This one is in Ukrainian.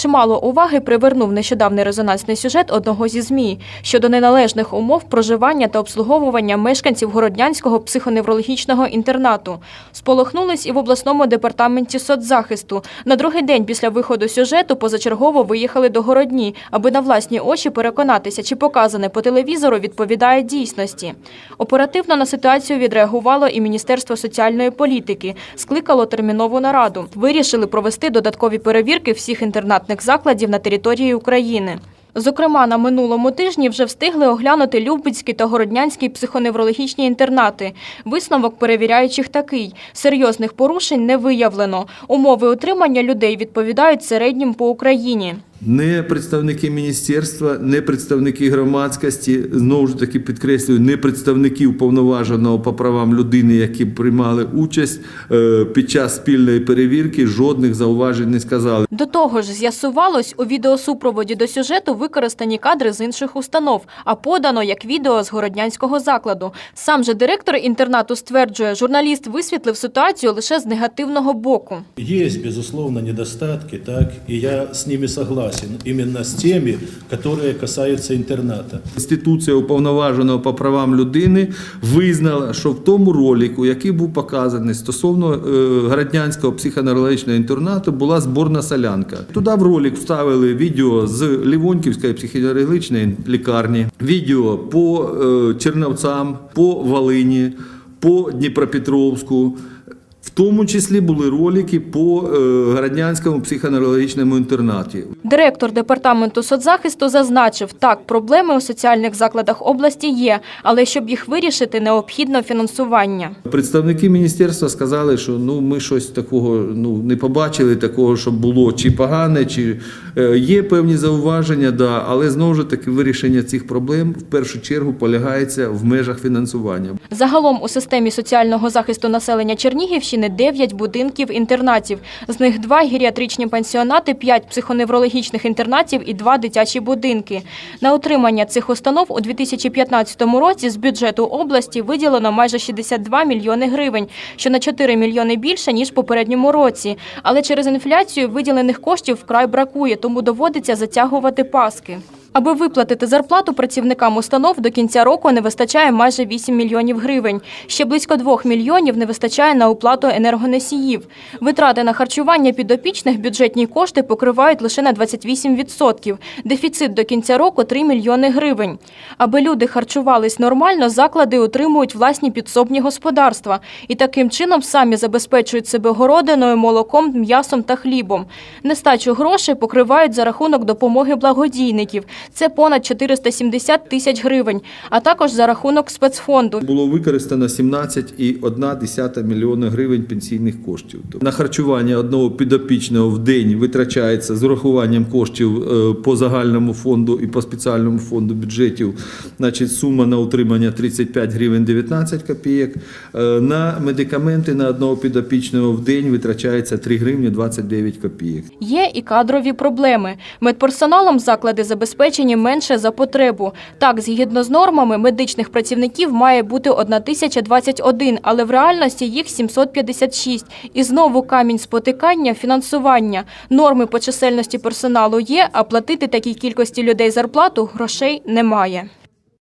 Чимало уваги привернув нещодавний резонансний сюжет одного зі ЗМІ щодо неналежних умов проживання та обслуговування мешканців Городнянського психоневрологічного інтернату. Сполохнулись і в обласному департаменті соцзахисту. На другий день після виходу сюжету позачергово виїхали до Городні, аби на власні очі переконатися, чи показане по телевізору відповідає дійсності. Оперативно на ситуацію відреагувало і Міністерство соціальної політики, скликало термінову нараду. Вирішили провести додаткові перевірки всіх інтернатних закладів на території України. Зокрема, на минулому тижні вже встигли оглянути Любицький та Городнянський психоневрологічні інтернати. Висновок перевіряючих такий: серйозних порушень не виявлено. Умови утримання людей відповідають середнім по Україні. Не представники міністерства, не представники громадськості, знову ж таки підкреслюю, не представники уповноваженого по правам людини, які приймали участь е, під час спільної перевірки, жодних зауважень не сказали. До того ж, з'ясувалось, у відеосупроводі до сюжету використані кадри з інших установ, а подано як відео з городнянського закладу. Сам же директор інтернату стверджує, журналіст висвітлив ситуацію лише з негативного боку. Есть, безусловно, недостатки, так, и я с ними согласен, именно с теми, которые касаются интерната. Інституція уповноваженого по правам людини визнала, що в тому ролику, який був показаний стосовно е, Городнянського психоневрологічного інтернату, була зборна солянка. Туди в ролик вставили відео з Лівоньківської психоневрологічної лікарні, відео по е, Черновцям, по Волині, по Дніпропетровську. В тому числі були ролики по е, Городнянському психоневрологічному інтернаті. Директор департаменту соцзахисту зазначив, так, проблеми у соціальних закладах області є, але щоб їх вирішити, необхідно фінансування. Представники міністерства сказали, що ну ми щось такого ну не побачили, такого, щоб було чи погане, чи е, є певні зауваження, да, але знову ж таки вирішення цих проблем в першу чергу полягається в межах фінансування. Загалом у системі соціального захисту населення Чернігівщини 9 будинків-інтернатів. З них два геріатричні пансіонати, 5 психоневрологічних інтернатів і два дитячі будинки. На утримання цих установ у 2015 році з бюджету області виділено майже 62 мільйони гривень, що на 4 мільйони більше, ніж в попередньому році. Але через інфляцію виділених коштів вкрай бракує, тому доводиться затягувати паски. Аби виплатити зарплату працівникам установ до кінця року не вистачає майже 8 мільйонів гривень. Ще близько 2 мільйонів не вистачає на оплату енергоносіїв. Витрати на харчування підопічних бюджетні кошти покривають лише на 28%. Дефіцит до кінця року 3 мільйони гривень. Аби люди харчувались нормально, заклади утримують власні підсобні господарства і таким чином самі забезпечують себе городиною, молоком, м'ясом та хлібом. Нестачу грошей покривають за рахунок допомоги благодійників. Це понад 470 тисяч гривень, а також за рахунок спецфонду. Було використано 17,1 мільйона гривень пенсійних коштів. Тобто На харчування одного підопічного в день витрачається з урахуванням коштів е, по загальному фонду і по спеціальному фонду бюджетів. Значить, сума на утримання 35 гривень 19 копійок. Е, На медикаменти на одного підопічного в день витрачається 3 гривні 29 копійок. Є і кадрові проблеми. Медперсоналом заклади забезпечені менше за потребу. Так, згідно з нормами, медичних працівників має бути 1021, але в реальності їх 756. І знову камінь спотикання – фінансування. Норми по чисельності персоналу є, а платити такій кількості людей зарплату грошей немає.